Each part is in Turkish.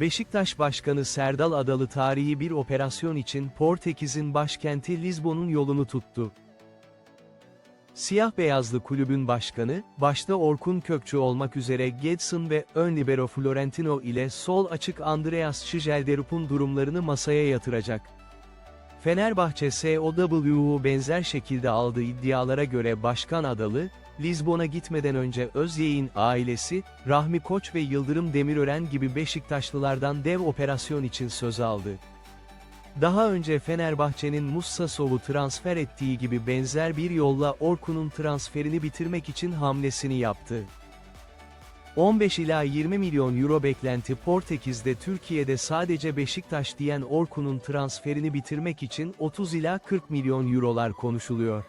Beşiktaş Başkanı Serdal Adalı tarihi bir operasyon için Portekiz'in başkenti Lizbon'un yolunu tuttu. Siyah beyazlı kulübün başkanı, başta Orkun Kökçü olmak üzere Gedson ve ön libero Florentino ile sol açık Andreas Schjelderup'un durumlarını masaya yatıracak. Fenerbahçe SOW'u benzer şekilde aldığı iddialara göre Başkan Adalı, Lizbon'a gitmeden önce Özyek'in ailesi, Rahmi Koç ve Yıldırım Demirören gibi Beşiktaşlılardan dev operasyon için söz aldı. Daha önce Fenerbahçe'nin Mussa Sov'u transfer ettiği gibi benzer bir yolla Orkun'un transferini bitirmek için hamlesini yaptı. 15 ila 20 milyon euro beklenti Portekiz'de Türkiye'de sadece Beşiktaş diyen Orkun'un transferini bitirmek için 30 ila 40 milyon eurolar konuşuluyor.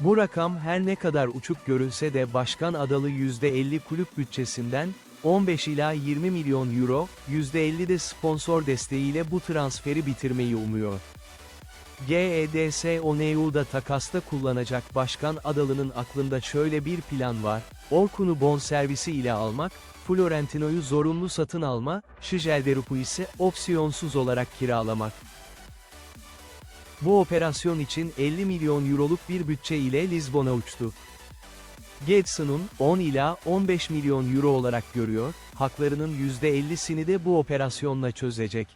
Bu rakam her ne kadar uçuk görünse de başkan adalı %50 kulüp bütçesinden, 15 ila 20 milyon euro, %50 de sponsor desteğiyle bu transferi bitirmeyi umuyor. GEDS Oneu'da takasta kullanacak Başkan Adalı'nın aklında şöyle bir plan var, Orkun'u bonservisi ile almak, Florentino'yu zorunlu satın alma, Schjelderup'u ise opsiyonsuz olarak kiralamak. Bu operasyon için 50 milyon euroluk bir bütçe ile Lizbon'a uçtu. Gedson'un 10 ila 15 milyon euro olarak görüyor, haklarının %50'sini de bu operasyonla çözecek.